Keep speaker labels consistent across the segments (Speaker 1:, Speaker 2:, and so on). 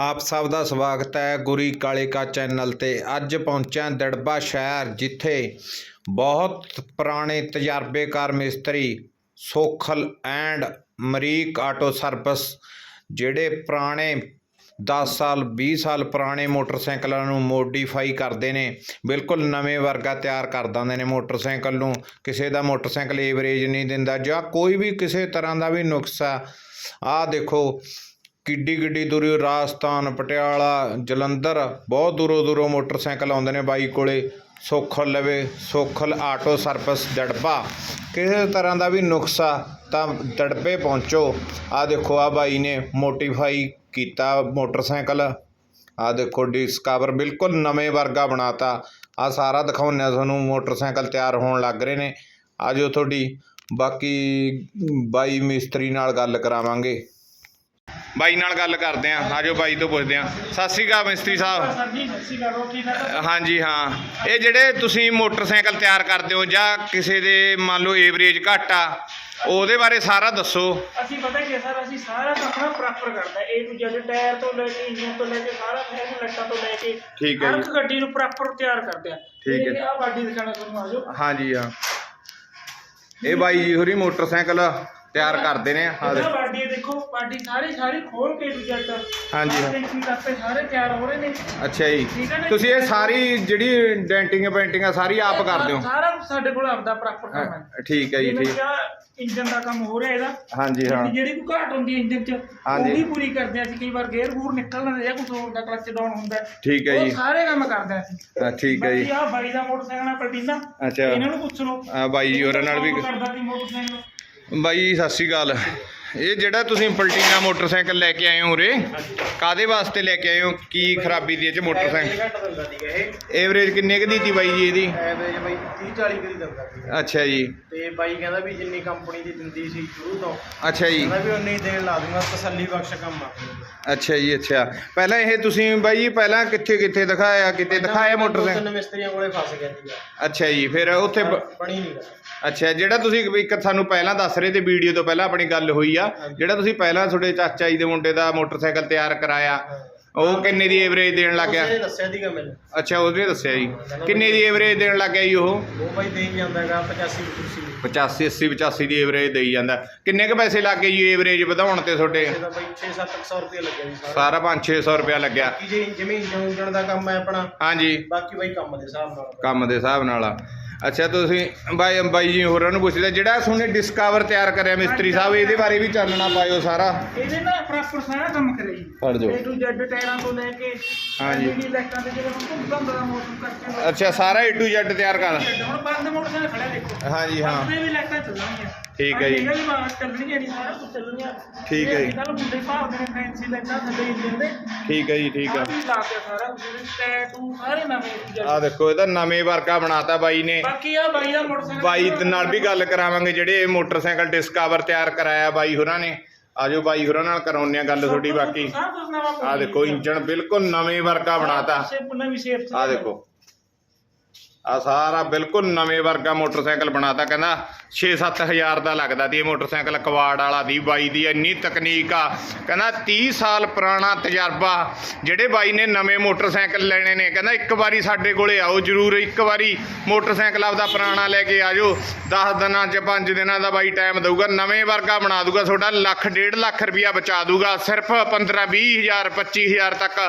Speaker 1: ਆਪ ਸਭ ਦਾ ਸਵਾਗਤ ਹੈ ਗੁਰੀ ਕਾਲੇ ਕਾ ਚੈਨਲ ਤੇ। ਅੱਜ ਪਹੁੰਚਿਆ ਦੜਬਾ ਸ਼ਹਿਰ, ਜਿੱਥੇ ਬਹੁਤ ਪੁਰਾਣੇ ਤਜਰਬੇਕਾਰ ਮਿਸਤਰੀ Sokhal and Marik auto service, ਜਿਹੜੇ ਪੁਰਾਣੇ 10 ਸਾਲ 20 ਸਾਲ ਪੁਰਾਣੇ ਮੋਟਰਸਾਈਕਲਾਂ ਨੂੰ ਮੋਡੀਫਾਈ ਕਰਦੇ ਨੇ, ਬਿਲਕੁਲ ਨਵੇਂ ਵਰਗਾ ਤਿਆਰ ਕਰ ਦਿੰਦੇ ਨੇ ਮੋਟਰਸਾਈਕਲ ਨੂੰ। ਕਿਸੇ ਦਾ ਮੋਟਰਸਾਈਕਲ ਏਵਰੇਜ ਨਹੀਂ ਦਿੰਦਾ, ਜਾਂ ਕੋਈ ਵੀ ਕਿਸੇ ਤਰ੍ਹਾਂ ਦਾ ਵੀ ਨੁਕਸਾ। ਆ ਆਹ ਦੇਖੋ ਕਿੱਡੀ ਕਿੱਡੀ ਦੂਰੋਂ ਰਾਜਸਥਾਨ, ਪਟਿਆਲਾ, ਜਲੰਧਰ। ਬਹੁਤ ਦੂਰੋਂ ਦੂਰੋਂ ਮੋਟਰਸਾਈਕਲ ਆਉਂਦੇ ਨੇ ਬਾਈ ਕੋਲੇ। ਸੋਖਲ ਲਵੇ, ਸੋਖਲ ਆਟੋ ਸਰਵਿਸ ਦੜਬਾ। ਕਿਸੇ ਤਰ੍ਹਾਂ ਦਾ ਵੀ ਨੁਕਸਾ ਤਾਂ ਦੜਬੇ ਪਹੁੰਚੋ। ਆ ਦੇਖੋ ਆ ਬਾਈ ਨੇ ਮੋਟੀਫਾਈ ਕੀਤਾ ਮੋਟਰਸਾਈਕਲ। ਆ ਦੇਖੋ, ਡਿਸਕਵਰ ਬਿਲਕੁਲ ਨਵੇਂ ਵਰਗਾ ਬਣਾਤਾ। ਆ ਸਾਰਾ ਦਿਖਾਉਂਦੇ ਆ ਤੁਹਾਨੂੰ, ਮੋਟਰਸਾਈਕਲ ਤਿਆਰ ਹੋਣ ਲੱਗ ਰਹੇ ਨੇ। ਆਜੋ ਤੁਹਾਡੀ, ਬਾਕੀ ਬਾਈ ਮਿਸਤਰੀ ਨਾਲ ਗੱਲ ਕਰਾਵਾਂਗੇ। ਬਾਈ ਨਾਲ ਗੱਲ ਕਰਦੇ ਆ ਆਜੋ ਬਾਈ ਤੋਂ ਪੁੱਛਦੇ ਆ। ਸਤਿ ਸ਼੍ਰੀ ਅਕਾਲ ਮਿਸਤਰੀ ਸਾਹਿਬ।
Speaker 2: ਸਰ ਜੀ ਸਤਿ ਸ਼੍ਰੀ ਅਕਾਲ ਰੋਟੀ ਦਾ
Speaker 1: ਹਾਂਜੀ ਹਾਂ। ਇਹ ਜਿਹੜੇ ਤੁਸੀਂ ਮੋਟਰਸਾਈਕਲ ਤਿਆਰ ਕਰਦੇ ਹੋ ਜਾਂ ਕਿਸੇ ਦੇ ਮੰਨ ਲਓ ਏਵਰੇਜ ਘੱਟ ਆ ਉਹਦੇ ਬਾਰੇ ਸਾਰਾ ਦੱਸੋ।
Speaker 2: ਅਸੀਂ ਪਤਾ ਕੀ ਹੈ ਸਰ ਅਸੀਂ ਸਾਰਾ ਕੰਮ ਨਾ ਪ੍ਰੋਪਰ ਕਰਦਾ। ਏ ਟੂ ਜ਼ੈਡ ਟਾਇਰ ਤੋਂ ਲੈ ਕੇ ਇੰਜਨ ਤੋਂ ਲੈ ਕੇ ਸਾਰਾ ਫੈਨ ਲੱਟਾਂ ਤੋਂ ਲੈ ਕੇ
Speaker 1: ਠੀਕ ਹੈ
Speaker 2: ਹਰ
Speaker 1: ਜੀ।
Speaker 2: ਗੱਡੀ ਨੂੰ ਪ੍ਰੋਪਰ ਤਿਆਰ ਕਰਦੇ ਆ।
Speaker 1: ਠੀਕ ਹੈ।
Speaker 2: ਆ ਬਾਡੀ ਦਿਖਾਣਾ ਤੁਹਾਨੂੰ ਆਜੋ
Speaker 1: ਹਾਂਜੀ ਹਾਂ। ਇਹ ਬਾਈ ਜੀ ਹੋਰੀ ਮੋਟਰਸਾਈਕਲ ਤਿਆਰ ਕਰਦੇ ਨੇ
Speaker 2: ਆਹ
Speaker 1: ਦੇਖੋ
Speaker 2: ਬਾਡੀ ਦੇਖੋ ਬਾਡੀ ਸਾਰੀ ਸਾਰੀ ਖੋਲ ਕੇ ਟੂ ਜ਼ੈਡ
Speaker 1: ਹਾਂਜੀ, ਹਾਂ।
Speaker 2: ਡੈਂਟਿੰਗ ਕਰਤੇ ਸਾਰੇ ਤਿਆਰ ਹੋ ਰਹੇ ਨੇ।
Speaker 1: ਅੱਛਾ ਜੀ।
Speaker 2: ਠੀਕ ਹੈ ਨਾ?
Speaker 1: ਤੁਸੀਂ ਇਹ ਸਾਰੀ ਜਿਹੜੀ ਡੈਂਟਿੰਗ ਪੇਂਟਿੰਗ ਆ ਸਾਰੀ ਆਪ ਕਰਦੇ ਹੋ?
Speaker 2: ਸਾਰਾ ਕੁਛ ਸਾਡੇ ਕੋਲ ਆਪਦਾ ਪ੍ਰੋਪਰ ਕੰਮ ਹੈ।
Speaker 1: ਹਾਂ, ਠੀਕ ਹੈ ਜੀ
Speaker 2: ਜਿਵੇਂ
Speaker 1: ਠੀਕ।
Speaker 2: ਇੰਜਨ ਦਾ ਕੰਮ ਹੋ ਰਿਹਾ ਇਹਦਾ।
Speaker 1: ਹਾਂਜੀ ਹਾਂ।
Speaker 2: ਜਿਹੜੀ- ਜਿਹੜੀ ਕੋਈ ਘਾਟ ਹੁੰਦੀ ਹੈ ਇੰਜਨ 'ਚ
Speaker 1: ਹਾਂਜੀ।
Speaker 2: ਉਹ ਵੀ ਪੂਰੀ ਕਰਦੇ ਹਾਂ ਅਸੀਂ। ਕਈ ਵਾਰ ਗੇਅਰ ਗੂਰ ਨਿਕਲ ਜਾਂਦੇ ਜਾਂ ਕੁਝ ਹੋਰ ਦਾ ਕਲਚ ਡਾਊਨ ਹੁੰਦਾ ਹੈ।
Speaker 1: ਠੀਕ ਹੈ
Speaker 2: ਉਹ
Speaker 1: ਜੀ
Speaker 2: ਸਾਰੇ ਕੰਮ ਕਰਦੇ ਹਾਂ ਅਸੀਂ।
Speaker 1: ਹਾਂ, ਠੀਕ ਹੈ ਜੀ।
Speaker 2: ਬਾਕੀ ਆਹ ਬਾਈ ਦਾ ਮੋਟਰਸਾਈਕਲ ਆ ਪਲਟੀਨਾ
Speaker 1: ਅੱਛਾ।
Speaker 2: ਇਹਨਾਂ ਨੂੰ ਪੁੱਛ ਲਓ।
Speaker 1: ਆ ਬਾਈ ਜੀ ਹੋਰਾਂ ਨਾਲ ਵੀ
Speaker 2: ਕੰਮ ਕਰਦਾ ਸੀ ਮੋਟਰਸਾਈਕਲ।
Speaker 1: ਬਾਈ ਜੀ, ਸਤਿ ਸ਼੍ਰੀ ਅਕਾਲ। ਇਹ ਜਿਹੜਾ ਤੁਸੀਂ ਪਲਟੀਨਾ ਮੋਟਰਸਾਈਕਲ ਲੈ ਕੇ ਆਏ ਹੋ ਉਰੇ ਕਾਦੇ ਵਾਸਤੇ ਲੈ ਕੇ ਆਏ ਹੋ? ਕੀ ਖਰਾਬੀ ਦੀ ਇਹ ਚ ਮੋਟਰਸਾਈਕਲ?
Speaker 3: ਘੱਟ ਦਿੰਦਾ ਸੀਗਾ ਇਹ?
Speaker 1: ਐਵਰੇਜ ਕਿੰਨੇ ਕੁ ਦੀ ਤੀ ਬਾਈ ਜੀ ਇਹਦੀ?
Speaker 3: ਐਵਰੇਜ ਬਾਈ 30 40 ਕਰੀ ਦਿੰਦਾ ਸੀ
Speaker 1: ਅੱਛਾ ਜੀ।
Speaker 3: ਤੇ ਬਾਈ ਕਹਿੰਦਾ ਵੀ ਜਿੰਨੀ ਕੰਪਨੀ ਦੀ ਦਿੰਦੀ ਸੀ ਸ਼ੁਰੂ ਤੋਂ
Speaker 1: ਅੱਛਾ ਜੀ।
Speaker 3: ਕਹਿੰਦਾ ਵੀ ਉਨੀ ਦੇਣ ਲਾ ਦੂੰਗਾ ਤਸੱਲੀ ਬਖਸ਼ ਕੰਮ ਆ।
Speaker 1: ਅੱਛਾ ਜੀ ਅੱਛਾ। ਪਹਿਲਾਂ ਇਹ ਤੁਸੀਂ ਬਾਈ ਜੀ ਪਹਿਲਾਂ ਕਿੱਥੇ ਕਿੱਥੇ ਦਿਖਾਇਆ ਕਿਤੇ ਦਿਖਾਇਆ
Speaker 3: ਦੋ
Speaker 1: ਮੋਟਰਸਾਈਕਲ?
Speaker 3: ਤਿੰਨ ਮਿਸਤਰੀਆਂ ਕੋਲੇ ਫਸ ਗਿਆ ਸੀਗਾ।
Speaker 1: ਅੱਛਾ ਜੀ ਫਿਰ ਉੱਥੇ ਬ-
Speaker 3: ਬਣੀ ਨਹੀਂ ਗਾ
Speaker 1: ਅੱਛਾ ਜਿਹੜਾ ਤੁਸੀਂ ਇੱਕ ਸਾਨੂੰ ਪਹਿਲਾਂ ਦੱਸ ਰਹੇ ਤੇ ਵੀਡੀਓ ਤੋਂ ਪਹਿਲਾਂ ਆਪਣੀ ਗੱਲ ਹੋਈ ਆ ਜਿਹੜਾ ਤੁਸੀਂ ਪਹਿਲਾਂ ਤੁਹਾਡੇ ਚਾਚਾ ਜੀ ਦੇ ਮੁੰਡੇ ਦਾ ਮੋਟਰਸਾਈਕਲ ਤਿਆਰ ਕਰਾਇਆ ਉਹ ਕਿੰਨੇ ਦੀ ਐਵਰੇਜ ਦੇਣ ਲੱਗ ਗਿਆ?
Speaker 3: ਉਸਨੇ ਦੱਸਿਆ ਸੀਗਾ ਮੈਨੂੰ।
Speaker 1: ਅੱਛਾ ਉਹਨੇ ਦੱਸਿਆ ਜੀ। ਕਿੰਨੇ ਦੀ ਐਵਰੇਜ ਦੇਣ ਲੱਗ ਗਿਆ ਜੀ ਉਹ?
Speaker 3: ਉਹ ਬਾਈ ਦੇ ਹੀ ਜਾਂਦਾ ਹੈਗਾ 85 ਕੁਰਸੀ
Speaker 1: 85 80 85 ਦੀ ਐਵਰੇਜ ਦੇਈ ਜਾਂਦਾ। ਕਿੰਨੇ ਕ ਪੈਸੇ ਲੱਗ ਗਏ ਜੀ ਐਵਰੇਜ ਵਧਾਉਣ ਤੇ ਤੁਹਾਡੇ?
Speaker 3: ਇਹਦਾ ਬਾਈ 6-700 ਰੁਪਏ ਲੱਗਿਆ ਜੀ ਸਾਰਾ।
Speaker 1: ਸਾਰਾ 5-600 ਰੁਪਇਆ ਲੱਗਿਆ।
Speaker 3: ਬਾਕੀ ਜੇ ਜਿਵੇਂ ਇੰਜਣ ਉਂਜਣ ਦਾ ਕੰਮ ਹੈ ਆਪਣਾ
Speaker 1: ਹਾਂਜੀ।
Speaker 3: ਬਾਕੀ ਬਾਈ ਕੰਮ ਦੇ ਹਿਸਾਬ ਨਾਲ।
Speaker 1: ਕੰਮ ਦੇ ਹਿਸਾਬ ਨਾਲ ਆ। ਅੱਛਾ ਤੁਸੀਂ ਬਾਈ ਬਾਈ ਜੀ ਹੋਰਾਂ ਨੂੰ ਪੁੱਛਦੇ ਜਿਹੜਾ ਸੁਣੇ ਡਿਸਕਵਰ ਤਿਆਰ ਕਰਿਆ ਮਿਸਤਰੀ ਸਾਹਿਬ ਇਹਦੇ ਬਾਰੇ ਵੀ ਚਾਨਣਾ ਪਾਇਓ ਸਾਰਾ।
Speaker 2: ਇਹਦੇ ਨਾਲ ਪ੍ਰੋਪਰ ਸਾਰਾ ਕੰਮ ਕਰੇ ਜੀ।
Speaker 1: ਫੜ ਜਾਓ।
Speaker 2: ਏ ਟੂ ਜ਼ੈਡ ਟਾਇਰਾਂ ਤੋਂ ਲੈ ਕੇ
Speaker 1: ਹਾਂਜੀ।
Speaker 2: LED ਲਾਈਟਾਂ ਤੇ ਜਿਹੜੇ ਹੁਣ ਧੁੰਦ ਦਾ ਮੌਸਮ ਕਰਕੇ
Speaker 1: ਅੱਛਾ ਸਾਰਾ A to Z ਤਿਆਰ ਕਰ।
Speaker 2: ਹੁਣ ਬੰਦ ਮੋਟਰਸਾਈਕਲ ਖੜਾ ਦੇਖੋ।
Speaker 1: ਹਾਂਜੀ ਹਾਂ।
Speaker 2: ਵੀ ਚੱਲਣਗੀਆਂ।
Speaker 1: ਠੀਕ ਹੈ ਜੀ।
Speaker 2: ਇਹ ਵੀ ਬਾਹਰ ਚੱਲਣਗੀਆਂ ਨਹੀਂ ਸਾਰਾ ਕੁਝ ਚੱਲਣਗੀਆਂ।
Speaker 1: ਠੀਕ ਹੈ ਜੀ।
Speaker 2: ਕੱਲ ਮੁੰਡੇ ਫੈਂਸੀ ਥੱਲੇ
Speaker 1: ਠੀਕ ਹੈ ਜੀ ਠੀਕ ਆ
Speaker 2: ਆਹ ਵੀ ਲਾ ਕੇ ਸਾਰਾ ਕੁਝ ਟੈਟੂ ਸਾਰੇ ਨਵੇਂ A to Z।
Speaker 1: ਆ ਦੇਖੋ ਇਹਦਾ ਨਵੇਂ ਵਰਗਾ ਬਣਾਤਾ ਬਾਈ ਨੇ।
Speaker 2: ਬਾਕੀ ਆ ਬਾਈ ਦਾ ਮੋਟਰਸਾਈਕਲ
Speaker 1: ਬਾਈ ਦੇ ਨਾਲ ਵੀ ਗੱਲ ਕਰਾਵਾਂਗੇ ਜਿਹੜੇ ਇਹ ਮੋਟਰਸਾਈਕਲ ਡਿਸਕਵਰ ਤਿਆਰ ਕਰਾਇਆ ਬਾਈ ਹੋਰਾਂ ਨੇ। ਆਜੋ ਬਾਈ ਹੋਰਾਂ ਨਾਲ ਕਰਾਉਂਦੇ ਆ ਗੱਲ ਤੁਹਾਡੀ ਬਾਕੀ।
Speaker 2: ਕੁਝ ਨਵਾਂ
Speaker 1: ਆ ਦੇਖੋ ਇੰਜਣ ਬਿਲਕੁਲ ਨਵੇਂ ਵਰਗਾ ਬਣਾਤਾ।
Speaker 2: ਨਵੀਂ ਸ਼ੇਪ
Speaker 1: ਆ ਦੇਖੋ। ਆ ਸਾਰਾ ਬਿਲਕੁਲ ਨਵੇਂ ਵਰਗਾ ਮੋਟਰਸਾਈਕਲ ਬਣਾਤਾ, ਕਹਿੰਦਾ 6-7 ਹਜ਼ਾਰ ਦਾ ਲੱਗਦਾ ਦੀ ਇਹ ਮੋਟਰਸਾਈਕਲ, ਕਵਾੜ ਵਾਲਾ ਦੀ, ਬਾਈ ਦੀ, ਇੰਨੀ ਤਕਨੀਕ ਆ। ਕਹਿੰਦਾ 30 ਸਾਲ ਪੁਰਾਣਾ ਤਜਰਬਾ, ਜਿਹੜੇ ਬਾਈ ਨੇ ਨਵੇਂ ਮੋਟਰਸਾਈਕਲ ਲੈਣੇ ਨੇ, ਕਹਿੰਦਾ ਇੱਕ ਵਾਰੀ ਸਾਡੇ ਕੋਲੇ ਆਓ ਜਰੂਰ, ਇੱਕ ਵਾਰੀ ਮੋਟਰਸਾਈਕਲ ਆਪਦਾ ਪੁਰਾਣਾ ਲੈ ਕੇ ਆਜੋ। 10 ਦਿਨਾਂ ਚ 5 ਦਿਨਾਂ ਦਾ ਬਾਈ ਟਾਈਮ ਦਊਗਾ, ਨਵੇਂ ਵਰਗਾ ਬਣਾ ਦਊਗਾ, ਤੁਹਾਡਾ ਲੱਖ, ਡੇਢ ਲੱਖ ਰੁਪਇਆ ਬਚਾ ਦੂਗਾ ਸਿਰਫ 15 20 ਹਜ਼ਾਰ 25 ਹਜ਼ਾਰ ਤੱਕ।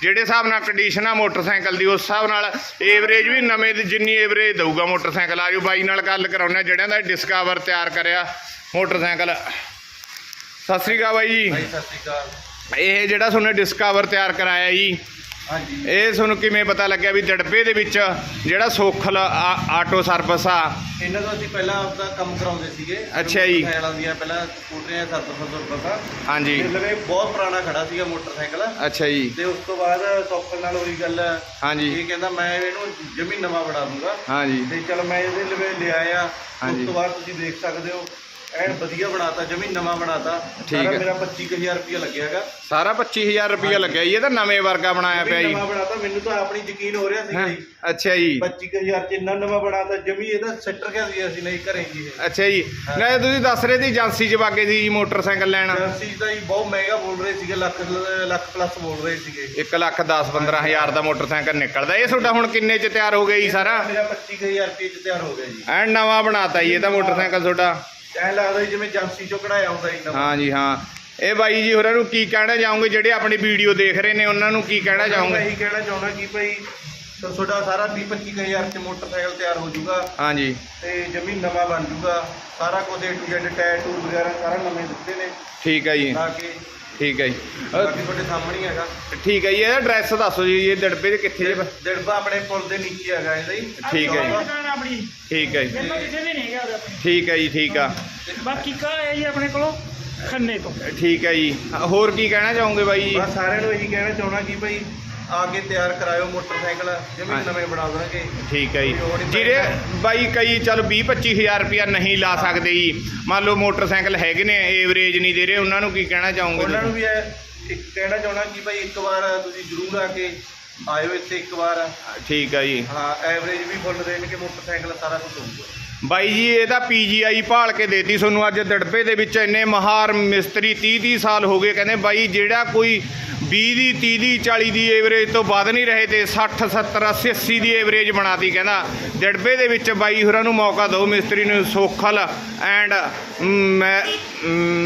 Speaker 1: ਜਿਹੜੇ ਹਿਸਾਬ ਨਾਲ ਕੰਡੀਸ਼ਨ ਆ ਮੋਟਰਸਾਈਕਲ ਦੀ, ਉਸ ਹਿਸਾਬ ਨਾਲ ਏਵਰੇਜ ਵੀ ਨਵੇਂ ਦੀ ਜਿੰਨੀ ਏਵਰੇਜ ਦਊਗਾ ਮੋਟਰਸਾਈਕਲ ਆਜੋ ਬਾਈ ਨਾਲ ਗੱਲ ਕਰਾਉਣਾ ਜਿਹੜਿਆਂ ਦਾ ਡਿਸਕਵਰ ਤਿਆਰ ਕਰਿਆ ਮੋਟਰਸਾਈਕਲ। ਸਤਿ ਸ੍ਰੀ ਅਕਾਲ ਬਾਈ ਜੀ।
Speaker 3: ਸਤਿ ਸ਼੍ਰੀ ਅਕਾਲ।
Speaker 1: ਇਹ ਜਿਹੜਾ ਤੁਹਾਨੂੰ ਡਿਸਕਵਰ ਤਿਆਰ ਕਰਾਇਆ ਜੀ
Speaker 3: ਹਾਂਜੀ
Speaker 1: ਇਹ ਤੁਹਾਨੂੰ ਕਿਵੇਂ ਪਤਾ ਲੱਗਿਆ ਵੀ ਦੜਪੇ ਦੇ ਵਿੱਚ ਜਿਹੜਾ ਸੋਖਲ ਆ- ਆਟੋ ਸਰਵਿਸ ਆ?
Speaker 3: ਇਹਨਾਂ ਤੋਂ ਅਸੀਂ ਪਹਿਲਾਂ ਆਪਦਾ ਕੰਮ ਕਰਾਉਂਦੇ ਸੀਗੇ।
Speaker 1: ਅੱਛਾ ਜੀ।
Speaker 3: ਮੋਟਰਸਾਈਕਲ ਆਉਂਦੀਆਂ ਪਹਿਲਾਂ ਸਕੂਟਰੀਆਂ 700 ਰੁਪਏ ਦਾ
Speaker 1: ਹਾਂਜੀ।
Speaker 3: ਲਵੇ ਬਹੁਤ ਪੁਰਾਣਾ ਖੜਾ ਸੀਗਾ ਮੋਟਰਸਾਈਕਲ।
Speaker 1: ਅੱਛਾ ਜੀ।
Speaker 3: ਤੇ ਉਸ ਤੋਂ ਬਾਅਦ ਸੌਕਲ ਨਾਲ ਹੋਈ ਗੱਲ
Speaker 1: ਹਾਂਜੀ।
Speaker 3: ਇਹ ਕਹਿੰਦਾ ਮੈਂ ਇਹਨੂੰ ਜਮੀ ਨਵਾਂ ਬਣਾ ਦੂੰਗਾ।
Speaker 1: ਹਾਂਜੀ।
Speaker 3: ਤੇ ਚਲ ਮੈਂ ਇਹਦੇ ਲਵੇ ਲਿਆ ਆ
Speaker 1: ਹਾਂਜੀ।
Speaker 3: ਉਸ ਤੋਂ ਬਾਅਦ ਤੁਸੀਂ ਦੇਖ ਸਕਦੇ ਹੋ ਐਨ ਵਧੀਆ ਬਣਾਤਾ ਜਮੀ ਨਵਾਂ ਬਣਾਤਾ।
Speaker 1: ਠੀਕ ਹੈ।
Speaker 3: ਮੇਰਾ 25000 ਰੁਪਇਆ ਲੱਗਿਆ ਹੈਗਾ।
Speaker 1: ਸਾਰਾ 25000 ਰੁਪਇਆ ਲੱਗਿਆ ਜੀ ਇਹ ਤਾਂ ਨਵੇਂ ਵਰਗਾ ਬਣਾਇਆ ਪਿਆ ਜੀ।
Speaker 3: ਨਵਾਂ ਬਣਾਤਾ ਮੈਨੂੰ ਤਾਂ ਆਪਣੀ ਯਕੀਨ ਹੋ ਰਿਹਾ
Speaker 1: ਹੈਂ?
Speaker 3: ਜੀ
Speaker 1: ਅੱਛਾ ਜੀ।
Speaker 3: 25000 ਚ ਇੰਨਾ ਨਵਾਂ ਬਣਾਤਾ ਜਮੀ ਇਹਦਾ ਸੈੱਟਰ ਕਿਆ ਸੀ ਅਸੀਂ ਨਹੀਂ ਘਰੇ ਜੀ ਇਹ।
Speaker 1: ਅੱਛਾ ਜੀ। ਨਾ ਤੁਸੀਂ ਦੱਸ ਰਹੇ ਸੀ ਏਜੰਸੀ 'ਚ ਵਾਗੇ ਸੀ ਜੀ ਮੋਟਰਸਾਈਕਲ ਲੈਣ।
Speaker 3: ਏਜੰਸੀ ਦਾ ਜੀ ਬਹੁਤ ਮਹਿੰਗਾ ਬੋਲ ਰਹੇ ਸੀਗੇ ਲੱਖ ਲੱਖ ਪਲੱਸ ਬੋਲ ਰਹੇ ਸੀਗੇ।
Speaker 1: 1 ਲੱਖ 10 15000 ਦਾ ਮੋਟਰਸਾਈਕਲ ਨਿਕਲਦਾ। ਇਹ ਤੁਹਾਡਾ ਹੁਣ ਕਿੰਨੇ 'ਚ ਤਿਆਰ ਹੋ ਗਿਆ ਜੀ ਸਾਰਾ?
Speaker 3: ਮੇਰਾ 25000 ਰੁਪਏ ਚ ਤਿਆਰ ਹੋ ਗਿਆ ਜੀ।
Speaker 1: ਐਨ ਨਵਾਂ ਬਣਾਤਾ ਜੀ ਇਹ ਤਾਂ ਮੋਟਰਸਾਈਕਲ ਤੁਹਾਡਾ।
Speaker 3: ਐਂ ਲੱਗਦਾ ਜਿਵੇਂ ਏਜੰਸੀ ਚੋਂ ਕਢਾਇਆ ਹੁੰਦਾ ਨਵਾਂ।
Speaker 1: ਹਾਂ ਜੀ ਹਾਂ। ਇਹ ਬਾਈ ਜੀ ਹੋਰਾਂ ਨੂੰ ਕੀ ਕਹਿਣਾ ਚਾਹੋਗੇ? ਜਿਹੜੇ ਆਪਣੀ ਵੀਡੀਓ ਦੇਖ ਰਹੇ ਨੇ ਉਹਨਾਂ ਨੂੰ ਕੀ ਕਹਿਣਾ
Speaker 3: ਮੈਂ
Speaker 1: ਚਾਹੋਗੇ?
Speaker 3: ਇਹੀ ਕਹਿਣਾ ਚਾਹੁੰਦਾ ਕਿ ਭਾਈ ਤਾਂ ਤੁਹਾਡਾ ਸਾਰਾ 20 25000 ਚ ਮੋਟਰਸਾਈਕਲ ਤਿਆਰ ਹੋ ਜਾਊਗਾ
Speaker 1: ਹਾਂ ਜੀ।
Speaker 3: ਤੇ ਜਮੀ ਨਵਾਂ ਬਣ ਜਾਊਗਾ। ਸਾਰਾ ਕੁਝ ਏ ਟੂ ਜ਼ੈਡ ਟਾਇਰ ਟੂਰ ਵਗੈਰਾ ਸਾਰਾ ਨਵੇਂ ਦਿੱਤੇ ਨੇ।
Speaker 1: ਠੀਕ ਹੈ ਜੀ।
Speaker 3: ਲਾ ਕੇ
Speaker 1: ਠੀਕ ਹੈ ਜੀ।
Speaker 3: ਬਾਕੀ ਤੁਹਾਡੇ ਸਾਹਮਣੇ ਹੀ ਹੈਗਾ।
Speaker 1: ਠੀਕ ਹੈ ਜੀ ਇਹਦਾ ਐਡਰੈਸ ਦੱਸੋ ਜੀ ਇਹ ਦੜਬੇ ਦੇ ਕਿੱਥੇ ਜੇ?
Speaker 3: ਦਿੜਬਾ ਆਪਣੇ ਪੁਲ ਦੇ ਨੀਚੇ ਹੈਗਾ ਇਹਦਾ ਹੀ
Speaker 1: ਠੀਕ ਹੈ ਜੀ।
Speaker 2: ਦੁਕਾਨ ਆਪਣੀ।
Speaker 1: ਠੀਕ ਹੈ ਜੀ।
Speaker 2: ਕਿਸੇ ਵੀ ਨਹੀਂ ਹੈਗਾ ਉਹਦੇ ਆਪਣੀ।
Speaker 1: ਠੀਕ ਹੈ ਜੀ ਠੀਕ ਆ।
Speaker 2: ਬਾਕੀ ਕਾ ਹੈ ਜੀ ਆਪਣੇ ਕੋਲੋਂ? ਖੰਨੇ ਤੋਂ।
Speaker 1: ਠੀਕ ਹੈ ਜੀ। ਹੋਰ ਕੀ ਕਹਿਣਾ ਚਾਹੋਗੇ ਬਾਈ ਜੀ?
Speaker 3: ਬਸ ਸਾਰਿਆਂ ਨੂੰ ਇਹੀ ਕਹਿਣਾ ਚਾਹੁੰਦਾ ਕਿ ਭਾਈ ਆ ਕੇ ਤਿਆਰ ਕਰਾਇਓ ਮੋਟਰਸਾਈਕਲ ਜਿਵੇਂ। ਨਵੇਂ ਬਣਾ ਦਾਂਗੇ।
Speaker 1: ਠੀਕ ਹੈ ਜੀ। ਜਿਹੜੇ। ਬਾਈ ਕਈ ਚਲ 20 25000 ਰੁਪਇਆ ਨਹੀਂ ਲਾ ਸਕਦੇ ਜੀ। ਮੰਨ ਲਓ ਮੋਟਰਸਾਈਕਲ ਹੈਗੇ ਨੇ ਐਵਰੇਜ ਨਹੀਂ ਦੇ ਰਹੇ ਉਹਨਾਂ ਨੂੰ ਕੀ ਕਹਿਣਾ ਚਾਹੋਗੇ
Speaker 3: ਉਹਨਾਂ ਨੂੰ ਵੀ ਇਹ ਕਹਿਣਾ ਚਾਹੁੰਦਾ ਕਿ ਭਾਈ ਇੱਕ ਵਾਰ ਤੁਸੀਂ ਜ਼ਰੂਰ ਆ ਕੇ ਆਇਓ ਇੱਥੇ ਇੱਕ ਵਾਰ।
Speaker 1: ਠੀਕ ਹੈ ਜੀ।
Speaker 3: ਹਾਂ ਐਵਰੇਜ ਵੀ ਫੁੱਲ ਦੇਣਗੇ ਮੋਟਰਸਾਈਕਲ ਸਾਰਾ ਕੁਝ ਹੋਊਗਾ।
Speaker 1: ਬਾਈ ਜੀ ਇਹ ਤਾਂ ਪੀਜੀਆਈ ਭਾਲ ਕੇ ਦੇਤੀ ਤੁਹਾਨੂੰ ਅੱਜ ਦੜਬੇ ਦੇ ਵਿੱਚ ਇੰਨੇ ਮਹਾਰ ਮਿਸਤਰੀ 30 30 ਸਾਲ ਹੋ ਗਏ। ਕਹਿੰਦੇ ਬਾਈ ਜਿਹੜਾ ਕੋਈ 20 ਦੀ 30 ਦੀ 40 ਦੀ ਐਵਰੇਜ ਤੋਂ ਵੱਧ ਨਹੀਂ ਰਹੇ ਤੇ 60 70 80 80 ਦੀ ਐਵਰੇਜ ਬਣਾਤੀ ਕਹਿੰਦਾ। ਦੜਬੇ ਦੇ ਵਿੱਚ ਬਾਈ ਹੋਰਾਂ ਨੂੰ ਮੌਕਾ ਦਿਓ, ਮਿਸਤਰੀ ਨੂੰ Sokhal and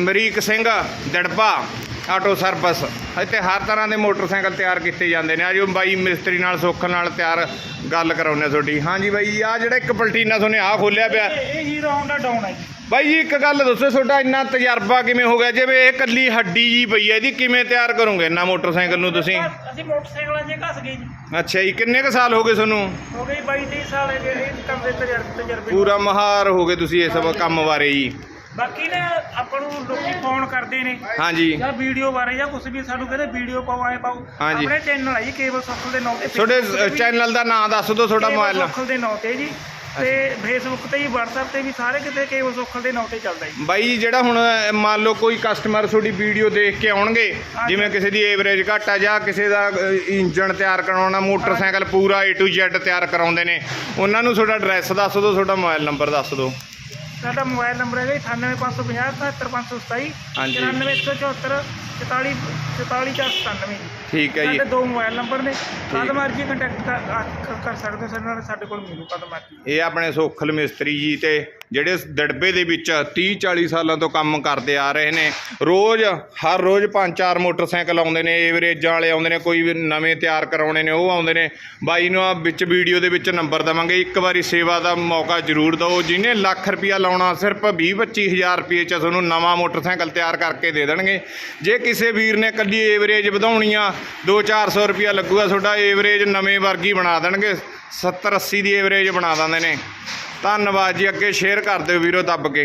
Speaker 1: Marik Singh, Darba, auto service. ਇੱਥੇ ਹਰ ਤਰ੍ਹਾਂ ਦੇ ਮੋਟਰਸਾਈਕਲ ਤਿਆਰ ਕੀਤੇ ਜਾਂਦੇ ਨੇ। ਆਜੋ ਬਾਈ ਮਿਸਤਰੀ ਨਾਲ, ਸੋਖਲ ਨਾਲ ਤਿਆਰ ਗੱਲ ਕਰਾਉਨੇ ਤੁਹਾਡੀ। ਹਾਂਜੀ ਬਾਈ ਜੀ ਆ ਜਿਹੜਾ ਇੱਕ ਪਲਟੀਨਾ ਤੁਹਾਨੂੰ ਆ ਖੋਲਿਆ ਪਿਆ।
Speaker 2: ਇਹ ਹੀਰੋ ਹੋਂਡਾ ਡਾਊਨ ਹੈ
Speaker 1: ਬਾਈ ਜੀ ਇੱਕ ਗੱਲ ਦੱਸੋ ਤੁਹਾਡਾ ਇੰਨਾ ਤਜਰਬਾ ਕਿਵੇਂ ਹੋ ਗਿਆ? ਜਿਵੇਂ ਇਹ ਕੱਲੀ ਹੱਡੀ ਜੀ ਪਈ ਹੈ ਇਹਦੀ ਕਿਵੇਂ ਤਿਆਰ ਕਰੋਗੇ ਇੰਨਾ ਮੋਟਰਸਾਈਕਲ ਨੂੰ ਤੁਸੀਂ?
Speaker 2: ਅਸੀਂ ਮੋਟਰਸਾਈਕਲਾਂ 'ਚ ਘਸ ਗਏ ਜੀ।
Speaker 1: ਅੱਛਾ ਜੀ ਕਿੰਨੇ ਕੁ ਸਾਲ ਹੋ ਗਏ ਤੁਹਾਨੂੰ?
Speaker 2: ਹੋ ਗਏ 22 23 ਸਾਲ ਇਹ ਜਿਹੜੇ ਕੰਮ ਦੇ ਤਜਰਬੇ ਤਜਰਬੇ
Speaker 1: ਪੂਰਾ ਮਹਾਰ ਹੋ ਗਏ ਤੁਸੀਂ ਇਸ ਸਭ ਕੰਮ ਬਾਰੇ ਜੀ।
Speaker 2: ਬਾਕੀ ਨਾ ਆਪਾਂ ਨੂੰ ਲੋਕੀ ਫੋਨ ਕਰਦੇ ਨੇ।
Speaker 1: ਹਾਂਜੀ।
Speaker 2: ਜਾਂ ਵੀਡੀਓ ਬਾਰੇ ਜਾਂ ਕੁਝ ਵੀ ਸਾਨੂੰ ਕਹਿੰਦੇ ਵੀਡੀਓ ਪਾਓ ਆਏ ਪਾਓ।
Speaker 1: ਹਾਂਜੀ।
Speaker 2: ਆਪਣੇ ਚੈਨਲ ਆ ਜੀ ਕੇਬਲ ਸੋਕਲ ਦੇ ਨਾਂ ਤੇ
Speaker 1: ਤੁਹਾਡੇ
Speaker 2: ਵੀ
Speaker 1: ਚੈਨਲ ਦਾ ਨਾਮ ਦੱਸ ਦਿਓ ਤੁਹਾਡਾ ਮੋਬਾਈਲ
Speaker 2: ਸੋਕਲ ਦੇ ਨਾਂ ਤੇ ਜੀ। ਤੇ ਫੇਸਬੁੱਕ ਤੇ ਵੀ WhatsApp ਤੇ ਵੀ ਸਾਰੇ ਕਿਤੇ ਕੇਬਲ ਸੋਕਲ ਦੇ ਨਾਂ ਤੇ ਚੱਲਦਾ ਜੀ
Speaker 1: ਬਾਈ ਜੀ, ਜਿਹੜਾ ਹੁਣ ਮੰਨ ਲਓ ਕੋਈ ਕਸਟਮਰ ਤੁਹਾਡੀ ਵੀਡੀਓ ਦੇਖ ਕੇ ਆਉਣਗੇ। ਜਿਵੇਂ ਕਿਸੇ ਦੀ ਐਵਰੇਜ ਘੱਟ ਆ ਜਾਂ ਕਿਸੇ ਦਾ ਇੰਜਨ ਤਿਆਰ ਕਰਾਉਣਾ ਮੋਟਰਸਾਈਕਲ ਪੂਰਾ A to Z ਤਿਆਰ ਕਰਾਉਂਦੇ ਨੇ ਉਹਨਾਂ ਨੂੰ ਤੁਹਾਡਾ ਐਡਰੈਸ ਦੱਸ ਦਿਓ ਤੁਹਾਡਾ ਮੋਬਾਈਲ ਨੰਬਰ ਦੱਸ ਦਿਓ
Speaker 2: ਸਾਡਾ ਮੋਬਾਈਲ ਨੰਬਰ ਹੈਗਾ 98550 77527
Speaker 1: ਹਾਂਜੀ।
Speaker 2: 99174 44 44497
Speaker 1: ਠੀਕ ਹੈ ਜੀ।
Speaker 2: ਸਾਡੇ ਦੋ ਮੋਬਾਈਲ ਨੰਬਰ ਨੇ। ਕਦ ਮਰਜ਼ੀ ਕੰਟੈਕਟ ਕਰ ਕਰ ਸਕਦੇ ਹੋ ਸਾਡੇ ਨਾਲ ਸਾਡੇ ਕੋਲ ਮਿਲੂ ਕਦ ਮਰਜ਼ੀ।
Speaker 1: ਇਹ ਆਪਣੇ ਸੋਖਲ ਮਿਸਤਰੀ ਜੀ ਤੇ ਜਿਹੜੇ ਦੜਬੇ ਦੇ ਵਿੱਚ 30 40 ਸਾਲਾਂ ਤੋਂ ਕੰਮ ਕਰਦੇ ਆ ਰਹੇ ਨੇ, ਰੋਜ਼, ਹਰ ਰੋਜ਼ ਪੰਜ ਚਾਰ ਮੋਟਰਸਾਈਕਲ ਆਉਂਦੇ ਨੇ ਏਵਰੇਜਾਂ ਵਾਲੇ ਆਉਂਦੇ ਨੇ, ਕੋਈ ਵੀ ਨਵੇਂ ਤਿਆਰ ਕਰਾਉਣੇ ਨੇ, ਉਹ ਆਉਂਦੇ ਨੇ। ਬਾਈ ਨੂੰ ਆ ਵਿੱਚ ਵੀਡੀਓ ਦੇ ਵਿੱਚ ਨੰਬਰ ਦਵਾਂਗੇ, ਇੱਕ ਵਾਰੀ ਸੇਵਾ ਦਾ ਮੌਕਾ ਜ਼ਰੂਰ ਦਿਓ। ਜਿਹਨੇ ਲੱਖ ਰੁਪਇਆ ਲਾਉਣਾ, ਸਿਰਫ 20 25000 ਰੁਪਏ ਚ ਤੁਹਾਨੂੰ ਨਵਾਂ ਮੋਟਰਸਾਈਕਲ ਤਿਆਰ ਕਰਕੇ ਦੇ ਦੇਣਗੇ। ਜੇ ਕਿਸੇ ਵੀਰ ਨੇ ਕੱਲੀ ਏਵਰੇਜ ਵਧਾਉਣੀ ਆ 2-400 ਰੁਪਇਆ ਲੱਗੂਗਾ, ਤੁਹਾਡਾ ਏਵਰੇਜ ਨਵੇਂ ਵਰਗੀ ਬਣਾ ਦੇਣਗੇ। 70 80 ਦੀ ਏਵਰੇਜ ਬਣਾ ਦਿੰਦੇ ਨੇ। ਧੰਨਵਾਦ ਜੀ ਅੱਗੇ ਸ਼ੇਅਰ ਕਰ ਦਿਓ ਵੀਰੋ ਦੱਬ ਕੇ।